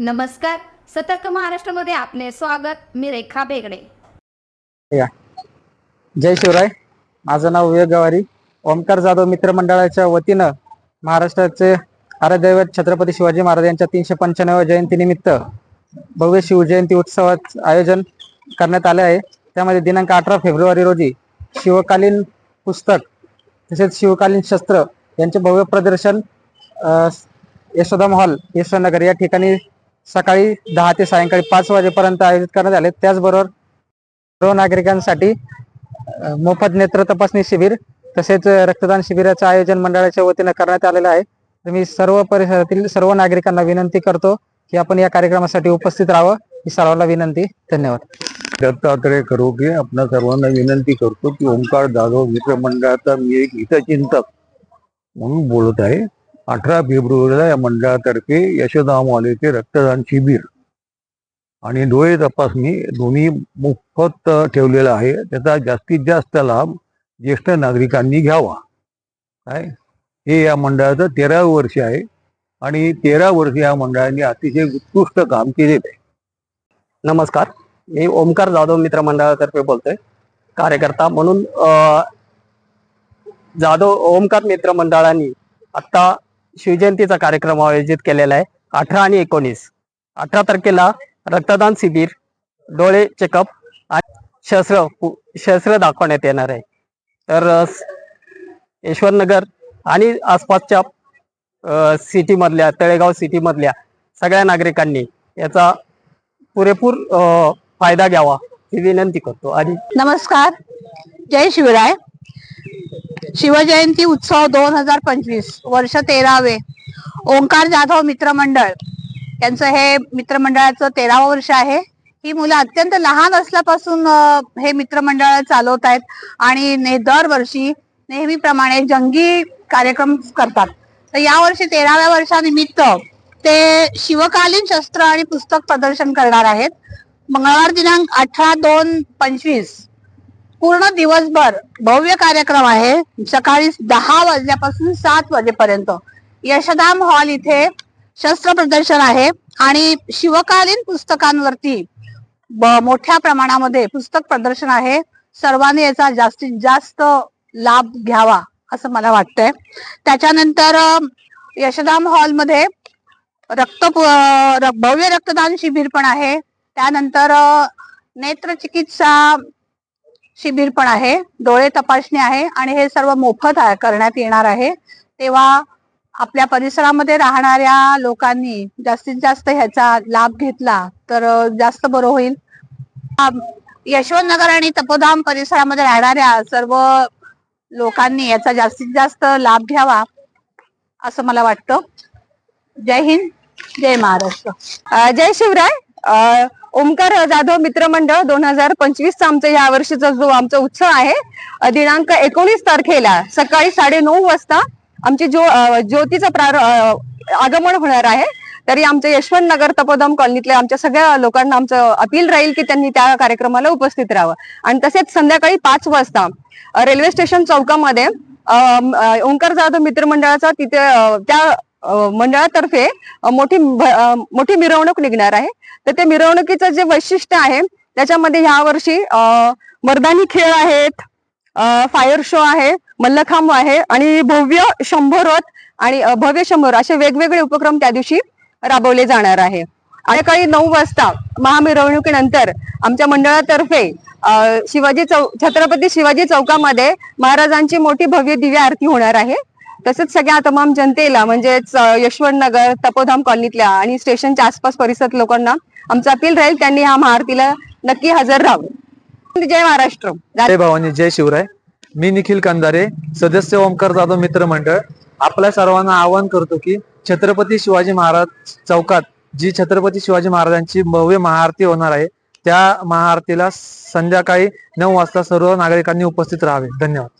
नमस्कार. सतर्क महाराष्ट्रामध्ये आपले स्वागत. मी रेखा बेगडे. या. जय शिवराय. माझं नाव विवेक गवारी. ओमकार जाधव मित्र मंडळाच्या वतीनं महाराष्ट्राचे आराध्यदैवत छत्रपती शिवाजी महाराज यांच्या तीनशे पंच्याण्णव जयंतीनिमित्त भव्य शिवजयंती उत्सवात आयोजन करण्यात आले आहे. त्यामध्ये दिनांक अठरा फेब्रुवारी रोजी शिवकालीन पुस्तक तसेच शिवकालीन शस्त्र यांचे भव्य प्रदर्शन यशोदा यशोधाम हॉल या ठिकाणी सकाळी दहा ते सायंकाळी पाच वाजेपर्यंत आयोजित करण्यात आले. त्याचबरोबर सर्व नागरिकांसाठी मोफत नेत्र तपासणी शिबिर तसेच रक्तदान शिबिराचं आयोजन मंडळाच्या वतीनं करण्यात आलेलं आहे. तर मी सर्व परिसरातील सर्व नागरिकांना विनंती करतो की आपण या कार्यक्रमासाठी उपस्थित राहावं. ही सर्वांना विनंती. धन्यवाद. दत्तात्रय करोगे आपणा सर्वांना विनंती करतो की ओंकार जाधव मित्र मंडळाचा मी एक हितचिंतक म्हणून बोलत आहे. अठरा फेब्रुवारीला या मंडळातर्फे यशोदा मालेचे रक्तदान शिबिर. आणि डोळे तपासणी दोन्ही मोफत ठेवलेला आहे. त्याचा जास्तीत जास्त लाभ ज्येष्ठ नागरिकांनी घ्यावा. काय? हे या मंडळाचं तेरावं वर्ष आहे. आणि तेरा वर्ष या मंडळाने अतिशय उत्कृष्ट काम केलेलं आहे. नमस्कार. मी ओमकार जाधव मित्र मंडळातर्फे बोलतोय. कार्यकर्ता म्हणून जाधव ओमकार मित्र मंडळाने आता शिवजयंतीचा कार्यक्रम आयोजित केलेला आहे. अठरा आणि एकोणीस. अठरा तारखेला रक्तदान शिबिर डोळे चेकअप आणि शस्त्र पु- शस्त्र दाखवण्यात येणार आहे. तर ईश्वरनगर आणि आसपासच्या सिटीमधल्या तळेगाव सिटीमधल्या सगळ्या नागरिकांनी याचा पुरेपूर फायदा घ्यावा ही विनंती करतो. आणि नमस्कार. जय शिवराय. शिवजयंती उत्सव दोन हजार पंचवीस वर्ष तेरावे. ओंकार जाधव मित्रमंडळ. यांचं हे मित्रमंडळाचं तेरावं वर्ष आहे. ही मुलं अत्यंत लहान असल्यापासून हे मित्रमंडळ चालवत आहेत आणि ने दरवर्षी नेहमीप्रमाणे जंगी कार्यक्रम करतात. तर यावर्षी तेराव्या वर्षानिमित्त ते शिवकालीन शस्त्र आणि पुस्तक प्रदर्शन करणार आहेत. मंगळवार दिनांक अठरा दोन पंचवीस. पूर्ण दिवसभर भव्य कार्यक्रम आहे. सकाळी दहा वाजल्यापासून सात वाजेपर्यंत. यशधाम हॉल इथे शस्त्र प्रदर्शन आहे. आणि शिवकालीन पुस्तकांवरती ब- मोठ्या प्रमाणामध्ये पुस्तक प्रदर्शन आहे. सर्वांनी याचा जास्तीत जास्त लाभ घ्यावा असं मला वाटतंय. त्याच्यानंतर यशधाम हॉलमध्ये रक्त र- भव्य रक्तदान शिबिर पण आहे. त्यानंतर नेत्रचिकित्सा शिबिर पण आहे डोळे तपासणी आहे आणि हे सर्व मोफत आहे- करण्यात येणार आहे. तेव्हा आपल्या परिसरामध्ये राहणाऱ्या लोकांनी जास्तीत जास्त ह्याचा लाभ घेतला तर जास्त बरं होईल. यशवंत यशवंतनगर आणि तपोधाम परिसरामध्ये राहणाऱ्या सर्व लोकांनी याचा जास्तीत जास्त लाभ घ्यावा असं मला वाटतं. जय हिंद जय महाराष्ट्र. जय शिवराय. ओमकार जाधव मित्रमंडळ दोन हजार पंचवीसचा आमचा या वर्षीचा जो आमचा उत्सव आहे दिनांक एकोणीस तारखेला सकाळी साडे नऊ वाजता आमची जो ज्योतीचा ज्योतीचं प्रार आगमन होणार आहे. तरी आमच्या यशवंत नगर तपोदम कॉलनीतल्या आमच्या सगळ्या लोकांना आमचं अपील राहील की त्यांनी त्या कार्यक्रमाला उपस्थित राहावं. आणि तसेच संध्याकाळी पाच वाजता रेल्वे स्टेशन चौकामध्ये ओंकार जाधव मित्रमंडळाचा तिथे त्या मंडळातर्फे मोठी भ- मोठी मिरवणूक निघणार आहे. तर ते मिरवणुकीचं जे वैशिष्ट्य आहे त्याच्यामध्ये ह्या वर्षी मर्दानी खेळ आहेत फायर शो आहे मल्लखांब आहे आणि भव्य शंभरवत आणि भव्य शंभर असे वेगवेगळे उपक्रम त्या दिवशी राबवले जाणार आहे. सकाळी नऊ वाजता महामिरवणुकीनंतर आमच्या मंडळातर्फे शिवाजी चौ छत्रपती शिवाजी चौकामध्ये महाराजांची मोठी भव्य दिव्य आरती होणार आहे. तसेच सगळ्या तमाम जनतेला म्हणजेच यशवंत नगर तपोधाम कॉलनीतल्या आणि स्टेशनच्या आसपास परिसरात लोकांना आमचं अपील राहील त्यांनी ह्या महाआरतीला नक्की हजर राहावं. जय महाराष्ट्र. जय भवानी जय शिवराय. मी निखिल कंदारे सदस्य ओमकार जाधव मित्र मंडळ. आपल्या सर्वांना आवाहन करतो की छत्रपती शिवाजी महाराज चौकात जी छत्रपती शिवाजी महाराजांची भव्य महाआरती होणार आहे त्या महाआरतीला संध्याकाळी नऊ वाजता सर्व नागरिकांनी उपस्थित राहावे. धन्यवाद.